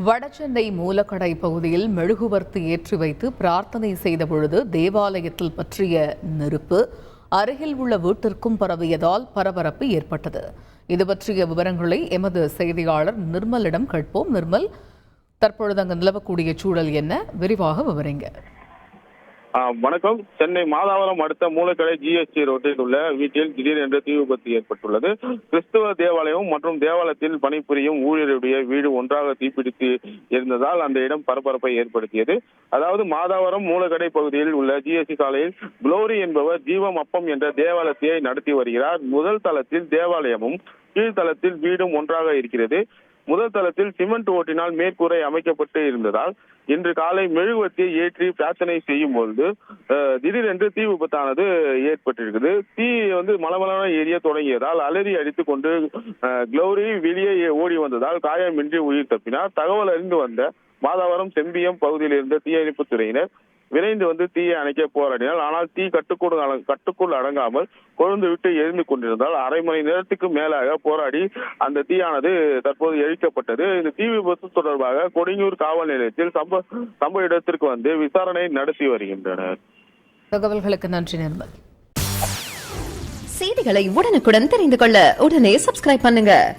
வடசென்னை மூலக்கடை பகுதியில் மெழுகுவர்த்தி ஏற்றி வைத்து பிரார்த்தனை செய்த பொழுது தேவாலயத்தில் பற்றிய நெருப்பு அருகில் உள்ள வீட்டிற்கும் பரவியதால் பரபரப்பு ஏற்பட்டது. இது பற்றிய விவரங்களை எமது செய்தியாளர் நிர்மலிடம் கேட்போம். நிர்மல் தற்பொழுது அங்கு நிலவக்கூடிய சூழல் என்ன? விரிவாக விவரிங்க. வணக்கம். சென்னை மாதாவரம் அடுத்த மூலக்கடை ஜிஎஸ்டி ரோட்டில் உள்ள வீட்டில் திடீரென்று தீ விபத்து ஏற்பட்டுள்ளது. கிறிஸ்துவ தேவாலயம் மற்றும் தேவாலயத்தில் பணிபுரியும் ஊழியருடைய வீடு ஒன்றாக தீப்பிடித்து இருந்ததால் அந்த இடம் பரபரப்பை ஏற்படுத்தியது. அதாவது மாதாவரம் மூலக்கடை பகுதியில் உள்ள ஜிஎஸ்டி சாலையில் குளோரி என்பவர் ஜீவம் அப்பம் என்ற தேவாலயத்தை நடத்தி வருகிறார். முதல் தளத்தில் தேவாலயமும் கீழ்த்தளத்தில் வீடும் ஒன்றாக இருக்கிறது. முதல் தளத்தில் சிமெண்ட் ஓட்டினால் மேற்கூரை அமைக்கப்பட்டு இருந்ததால் இன்று காலை மெழுகுவர்த்தியை ஏற்றி பிரார்த்தனை செய்யும் பொழுது அஹ், திடீரென்று தீ விபத்தானது ஏற்பட்டிருக்குது. தீ வந்து மலமலான ஏரிய தொடங்கியதால் அலறி அடித்துக் கொண்டு அஹ், வெளியே ஓடி வந்ததால் காயமின்றி உயிர் தப்பினார். தகவல் அறிந்து வந்த மாதாவரம் செம்பியம் பகுதியில் இருந்த தீயணைப்பு துறையினர் விரைந்து வந்து தீயை அணைக்க போராடினால் ஆனால் தீ கட்டுக்குள் அட- கட்டுக்குள் அடங்காமல் கொழுந்து விட்டு எரிந்து கொண்டிருந்தால் அரை மணி நேரத்துக்கு மேலாக போராடி அந்த தீயானது தற்போது எரிக்கப்பட்டது. இந்த தீ விபத்து தொடர்பாக கொடிங்கூர் காவல் நிலையத்தில் சம்பவ சம்பவ இடத்திற்கு வந்து விசாரணை நடத்தி வருகின்றனர். தகவல்களுக்கு நன்றி நிர்மல். செய்திகளை உடனுக்குடன் தெரிந்து கொள்ள உடனே சப்ஸ்கிரைப் பண்ணுங்க.